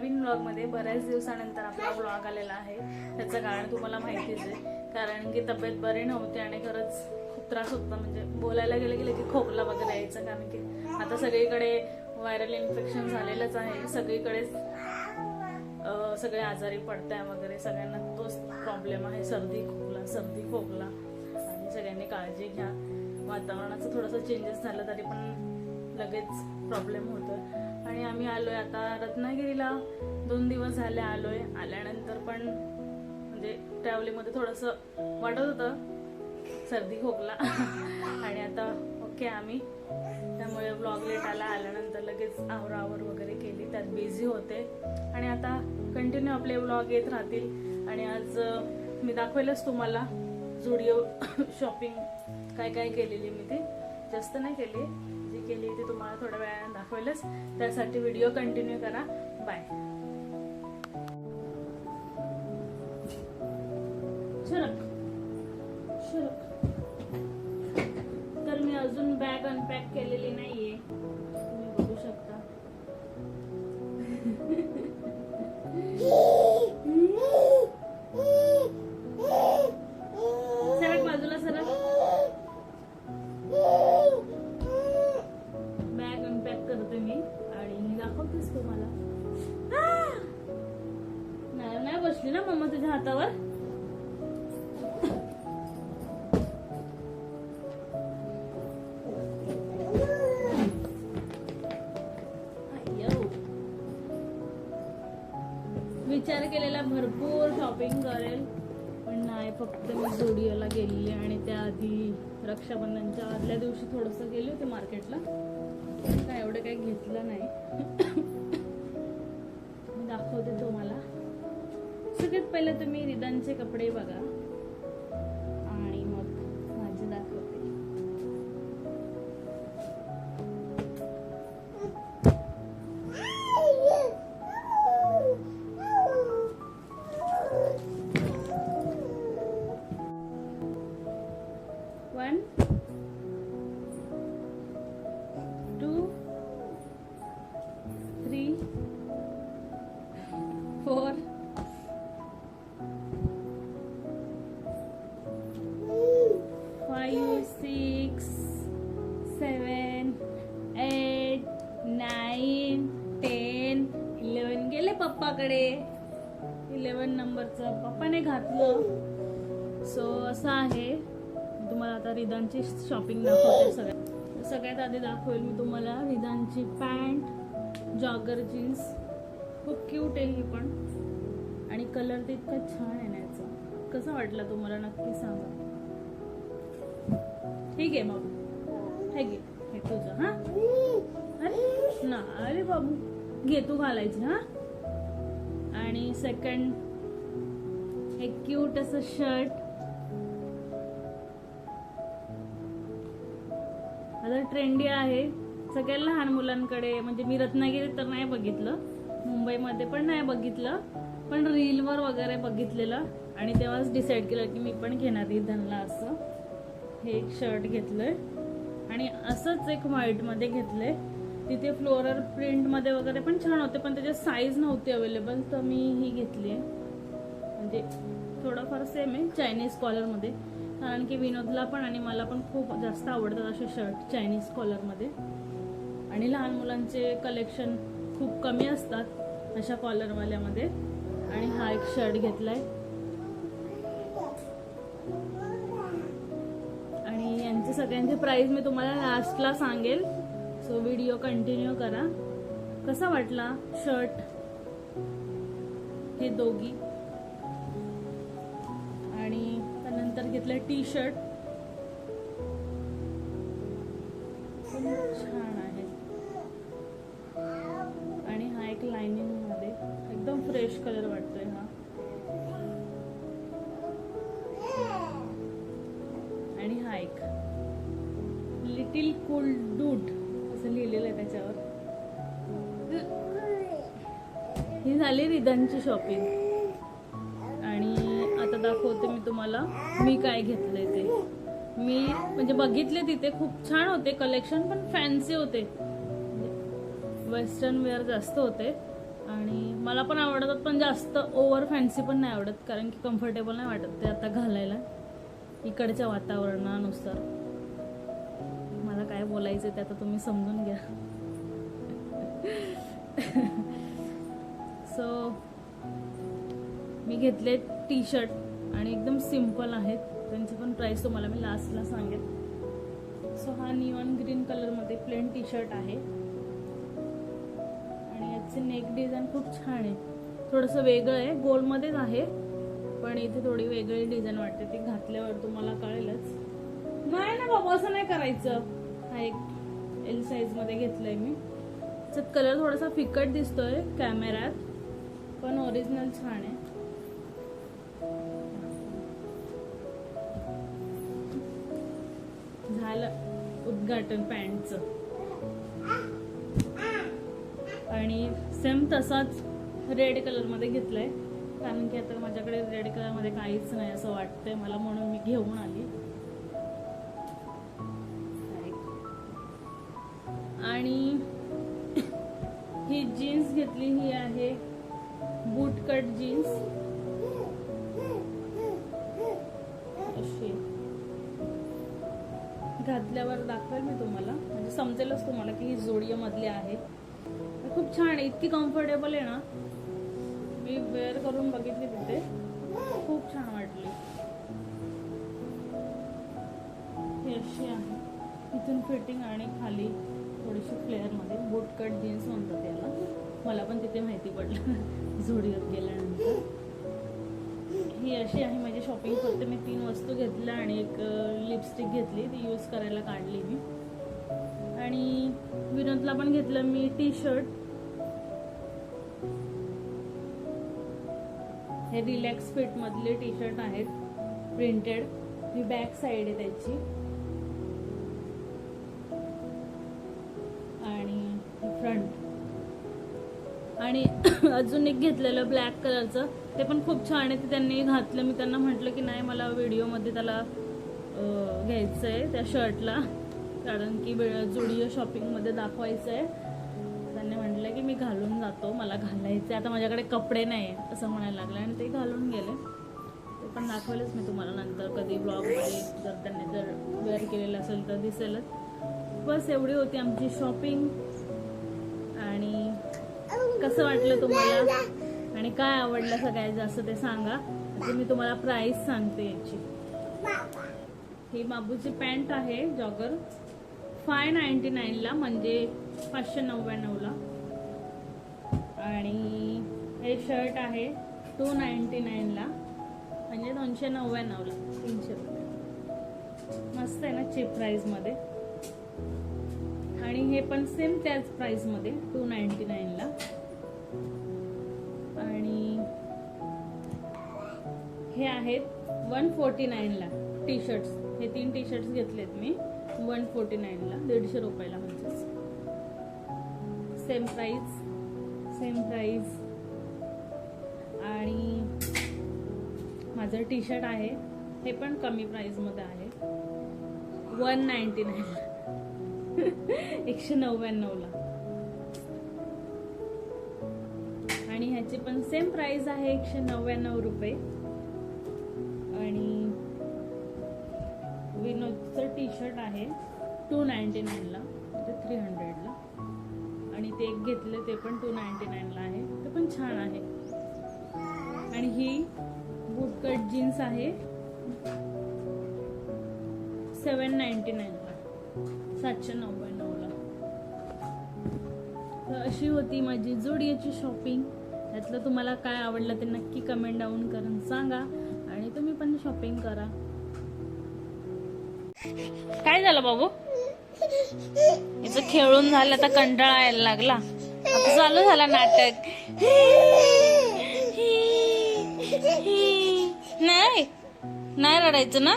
नवीन ब्लॉगमध्ये बऱ्याच दिवसानंतर आपला ब्लॉग आलेला आहे. त्याचं कारण तुम्हाला माहितीच आहे. कारण की तब्येत बरी नव्हती आणि खरंच खूप त्रास होता म्हणजे बोलायला गेलं गेलं की खोकला वगैरे यायचं. कारण की आता सगळीकडे व्हायरल इन्फेक्शन झालेलंच आहे. सगळीकडेच सगळे आजारी पडताय वगैरे. सगळ्यांना तोच प्रॉब्लेम आहे. सर्दी खोकला सर्दी खोकला. आणि सगळ्यांनी काळजी घ्या. वातावरणाचं थोडंसं चेंजेस झालं तरी पण लगेच प्रॉब्लेम होतो आणि आम्ही आलोय आता रत्नागिरीला. दोन दिवस झाले आलोय. आल्यानंतर पण म्हणजे ट्रॅव्हलिंगमध्ये थोडंसं वाटत होतं. सर्दी खोकला. आणि आता ओके आम्ही. त्यामुळे ब्लॉग लेट आला. आल्यानंतर लगेच आवरावर वगैरे केली. त्यात बिझी होते. आणि आता कंटिन्यू आपले ब्लॉग येत राहतील. आणि आज मी दाखवेलच तुम्हाला जुडिओ शॉपिंग. काय काय केलेली मी ती. जास्त नाही केली. केली ती तुम्हाला थोड्या वेळाने दाखवेलच. त्यासाठी व्हिडिओ कंटिन्यू करा. बाय शरक विचार केलेला भरपूर शॉपिंग करेल पण नाही फक्त मी जोडिओला गेलेली आणि त्याआधी रक्षाबंधनच्या आदल्या दिवशी थोडंसं गेले होते मार्केटला. काय एवढं काही घेतलं नाही. दाखवते तुम्हाला. सगळ्यात पहिले तुम्ही रिदानचे कपडे बघा. Seven eight nine ten eleven गेले पप्पाकडे. इलेवन नंबरचं. पप्पाने घातलं. सो असं आहे. तुम्हाला आता रिदानची शॉपिंग दाखवते सगळ्यात सगळ्यात आधी दाखवेल मी तुम्हाला रिदानची पॅन्ट जॉगर जीन्स खूप क्यूट आहे ही पण. आणि कलर तर इतका छान आहे ना याचा. कसं वाटलं तुम्हाला? नक्की सांगा. ठीक आहे मग. हे घे हे तुझं हा? अरे ना अरे बाबू. घे तू घालायची हा? आणि सेकंड हे क्यूट असं शर्ट आता ट्रेंडी आहे. सगळ्या लहान मुलांकडे म्हणजे मी रत्नागिरीत तर नाही बघितलं. मुंबईमध्ये पण नाही बघितलं. पण रीलवर वगैरे बघितलेलं. आणि तेव्हाच डिसाईड केलं की मी पण घेणार रिधनला असं. हे एक शर्ट घेतलंय. आणि असंच एक व्हाईटमध्ये घेतले. तिथे फ्लोरल प्रिंटमध्ये वगैरे पण छान होते पण त्याच्यात साईज नव्हती अवेलेबल तर मी ही घेतली. आहे म्हणजे थोडंफार सेम आहे चायनीज कॉलरमध्ये कारण की विनोदला पण आणि मला पण खूप जास्त आवडतात असे शर्ट चायनीज कॉलरमध्ये आणि लहान मुलांचे कलेक्शन खूप कमी असतात अशा कॉलरवाल्यामध्ये आणि हा एक शर्ट घेतला आहे याचे सगळ्यांचे प्राइस मी तुम्हाला लास्टला सांगेल. सो व्हिडिओ कंटिन्यू करा. कसा वाटला शर्ट हे दोघी. आणि त्यानंतर घेतलं टी शर्ट छान आहे. आणि हा एक लाइनिंगमध्ये. एकदम फ्रेश कलर वाटतोय हा. लिटिल कूल डूड असं लिहिलेलं आहे त्याच्यावर. ही झाली रिदनची शॉपिंग आणि आता दाखवते मी तुम्हाला मी काय घेतलंय ते. मी म्हणजे बघितले तिथे खूप छान होते. कलेक्शन पण फॅन्सी होते. वेस्टर्न वेअर जास्त होते. आणि मला पण आवडतात पण जास्त ओव्हर फॅन्सी पण नाही आवडत कारण की कम्फर्टेबल नाही वाटत ते आता घालायला. इकडच्या वातावरणानुसार. बोलायचं ते आता तुम्ही समजून घ्या. सो मी घेतले टी शर्ट आणि एकदम सिंपल आहेत. त्यांची पण प्राईस तुम्हाला मी लास्टला सांगेन. सो हा निऑन ग्रीन कलरमध्ये प्लेन टी शर्ट आहे. आणि याचे नेक डिझाईन खूप छान आहे. थोडंसं वेगळं आहे. गोलमध्येच आहे. पण इथे थोडी वेगळी डिझाईन वाटते. ती घातल्यावर तुम्हाला कळेलच. नाही ना बाबा असं नाही करायचं. हा एक एल साईजमध्ये मध्ये आहे मी. त्याच्यात कलर थोडासा फिकट दिसतोय कॅमेऱ्यात पण ओरिजिनल छान आहे. झालं उद्घाटन पॅन्टचं. आणि सेम तसाच रेड कलरमध्ये घेतलाय. कारण की आता माझ्याकडे रेड कलरमध्ये काहीच नाही असं वाटतंय. मला म्हणून मी घेऊन आली. अशी. घातल्यावर दाखवेल मी तुम्हाला. म्हणजे समजेलच तुम्हाला की ही जोडिया मधली आहे. खूप छान आहे. इतकी कम्फर्टेबल आहे ना. मी वेअर करून बघितली तिथे. खूप छान वाटली. ही अशी आहे. इथून फिटिंग आणि खाली थोडीशी फ्लेअरमध्ये. बूट कट जीन्स म्हणतात याला. मला पण तिथे माहिती पडलं. झोडीवर गेल्यानंतर. ही अशी आहे शॉपिंग फक्त मी तीन वस्तू घेतल्या आणि एक लिपस्टिक घेतली. ती यूज करायला काढली मी. आणि विनोदला पण घेतलं मी टी शर्ट हे रिलॅक्स फिट मधले टी शर्ट आहेत. प्रिंटेड ही बॅक साईड आहे त्याची. आणि अजून एक घेतलेलं ब्लॅक कलरचं ते पण खूप छान आहे. ते त्यांनी घातलं. मी त्यांना म्हटलं की नाही मला व्हिडिओमध्ये त्याला घ्यायचं आहे त्या शर्टला कारण की जुडिओ शॉपिंगमध्ये दाखवायचं आहे त्यांनी म्हटलं की मी घालून जातो. मला घालायचं आता माझ्याकडे कपडे नाही असं म्हणायला लागलं. आणि ते घालून गेले. ते पण दाखवलंच मी तुम्हाला नंतर. कधी ब्लॉगमध्ये जर त्यांनी जर वेअर केलेलं असेल तर दिसेलच. बस एवढी होती आमची शॉपिंग कसं वाटलं तुम्हाला? आणि काय आवडलं सगळ्यात जास्त ते सांगा. आता मी तुम्हाला प्राइस सांगते याची. ही बाबूची पॅन्ट आहे जॉगर फाय नाईन्टी नाईनला म्हणजे पाचशे नव्याण्णवला आणि हे शर्ट आहे टू नाईन्टी नाईनला म्हणजे दोनशे नव्याण्णवला तीनशे रुपये. मस्त आहे ना चीप प्राईजमध्ये आणि हे पण सेम त्याच प्राईजमध्ये टू नाईन्टी नाईनला हे आहेत वन फोर्टी नाईनला टी शर्ट्स हे तीन टी शर्ट्स घेतलेत मी. वन फोर्टी नाईनला दीडशे रुपयाला म्हणजेच सेम प्राईज सेम प्राईज आणि माझं टी शर्ट आहे. हे पण कमी प्राईजमध्ये आहे. वन नाईन्टी नाईन एकशे नव्याण्णवला आणि ह्याची पण सेम प्राईज आहे. एकशे नव्याण्णव रुपये. आहे. टू नाईन्टी नाईनला म्हणजे थ्री हंड्रेडला आणि ते एक घेतलं ते पण टू नाईन्टी नाईनला आहे. ते पण छान आहे. आणि ही बुटकट जीन्स आहे. सेवन नाईन्टी नाईनला सातशे नव्याण्णवला. तर अशी होती माझी जोडियाची शॉपिंग त्यातलं तुम्हाला काय आवडलं ते नक्की कमेंट डाऊन करून सांगा. आणि तुम्ही पण शॉपिंग करा. काय झालं बाबू? इथं खेळून झालं तर कंटाळा यायला लागला. आता चालू झाला नाटक. नाही नाही रडायचं ना?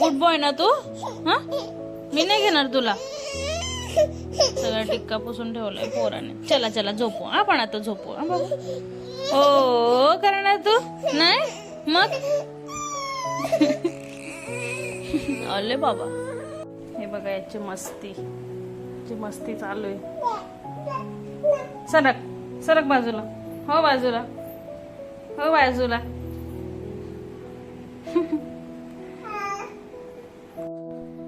गुड बॉय ना तू? हा? मी नाही घेणार तुला. सगळा टिक्का पुसून ठेवलाय पोराने. चला चला झोपू. आपण आता झोपू. हा बाबू. हो, हो, हो करणार तू. नाही? मग? अले बाबा. हे बघा याची मस्ती. याची मस्ती चालू आहे. सरक सरक बाजूला. हो बाजूला. हो बाजूला.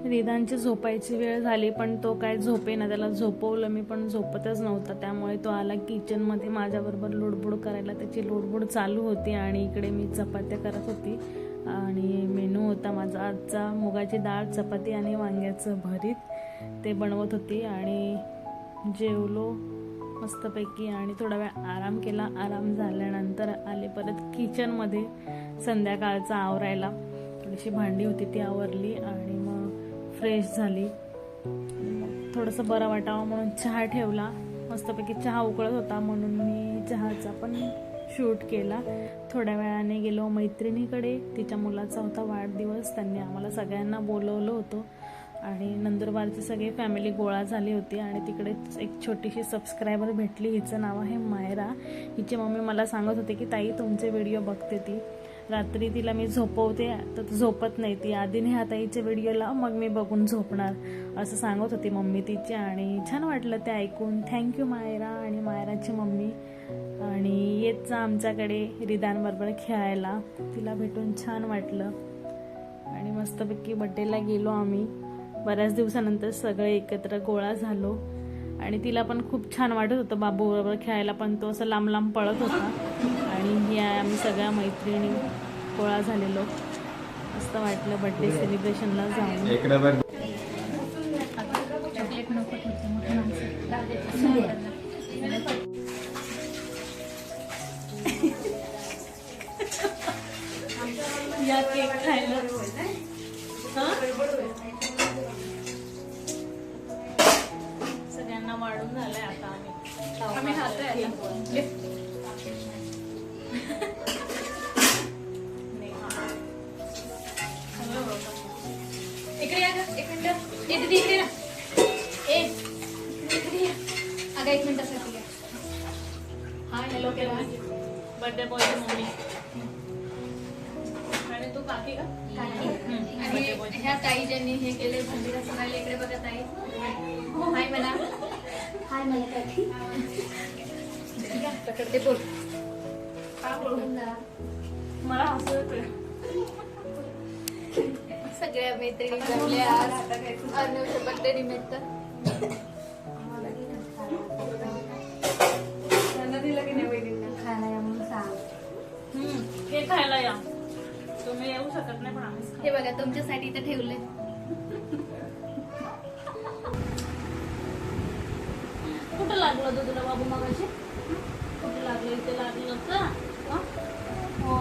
रिदानची झोपायची वेळ झाली पण तो काय झोपे ना त्याला झोपवलं मी पण झोपतच नव्हता. त्यामुळे तो आला किचनमध्ये. माझ्याबरोबर लोडबोड करायला त्याची लोडबोड चालू होती आणि इकडे मी चपात्या करत होती. आणि मेनू होता माझा आजचा. मुगाची डाळ चपाती आणि वांग्याचं भरीत. ते बनवत होती आणि जेवलो मस्तपैकी आणि थोडा वेळ आराम केला. आराम झाल्यानंतर आले परत किचनमध्ये संध्याकाळचा आवरायला. थोडीशी भांडी होती ती आवरली आणि मग फ्रेश झाली. थोडंसं बरं वाटावं म्हणून चहा ठेवला. मस्तपैकी चहा उकळत होता म्हणून मी चहाचा पण शूट केला. थोड्या वेळाने गेलो मैत्रिणीकडे. तिच्या मुलाचा होता वाढदिवस. त्यांनी आम्हाला सगळ्यांना बोलवलं होतं. आणि नंदुरबारची सगळी फॅमिली गोळा झाली होती. आणि तिकडे एक छोटीशी सबस्क्रायबर भेटली. हिचं नाव आहे मायरा. हिची मम्मी मला सांगत होती की ताई तुमचे व्हिडिओ बघते ती. रात्री तिला मी झोपवते. तर ती झोपत नाही. ती आधीने ह्या ताईचे व्हिडिओ लाव. मग मी बघून झोपणार. असं सांगत होती मम्मी तिची. आणि छान वाटलं ते ऐकून. थँक्यू मायरा आणि मायराची मम्मी. आणि येत जा आमच्याकडे रिदानबरोबर खेळायला. तिला भेटून छान वाटलं. आणि मस्तपैकी बड्डेला गेलो आम्ही. बऱ्याच दिवसानंतर सगळे एकत्र गोळा झालो. आणि तिला पण खूप छान वाटत होतं बाबू बरोबर खेळायला पण तो असं लांब लांब पळत होता. आणि ही आम्ही सगळ्या मैत्रिणी गोळा झालेलो. मस्त वाटलं बड्डे सेलिब्रेशनला जाऊन. काकी का? आणि ह्या ताई ज्यांनी हे केले भांडीला सगळ्याला इकडे बघा ताई. हाय म्हणा. हाय मला काकी पकडते बोल. मला हसू सगळ्या मैत्रिणी जमल्या. आज अनुच्या बर्थडे निमित्त. हम्म, केक खायला या. तुम्ही येऊ शकत नाही पण आम्हीच. हे बघा तुमच्यासाठी इथे ठेवले कुठं लागलं होतं तुला बाबू मगाशी? कुठं लागलं? इथे लागलं होतं? हं? हो.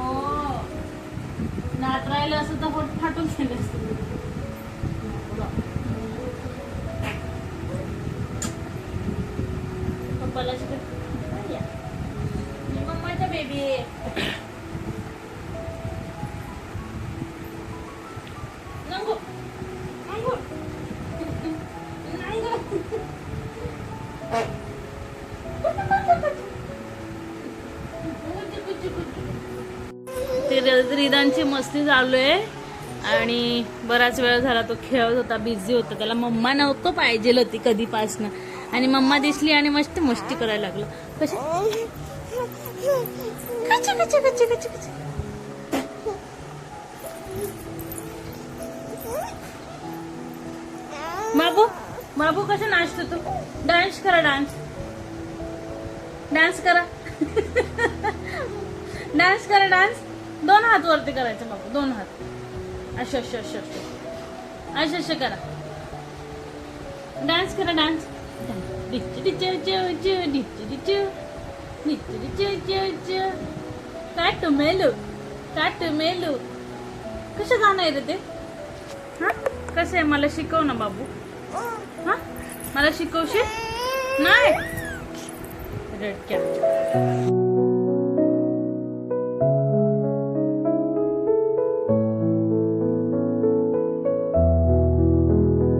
नात राहिलं असं तर होट फाटून गेले असते पप्पाला. मी मम्माचा बेबी आहे. मस्ती चालू आहे. आणि बराच वेळ झाला तो खेळत होता बिझी होता. त्याला मम्मा नव्हतं पाहिजे होती कधीपासनं. आणि मम्मा दिसली आणि मस्त मस्ती करायला लागलं. कशी? कच्चे बाबू बाबू कसं नाचतो तू? डान्स करा डान्स डान्स करा. डान्स करा डान्स दोन हात वरती करायचं बाबा दोन हात. अश अश अश अश. अश करा. डान्स करा डान्स काट मेलू काट मेलू. कसे गाणं आहे रे ते? हा? कसं आहे? मला शिकव ना बाबू. हा? मला शिकवशील? नाही. रडक्या.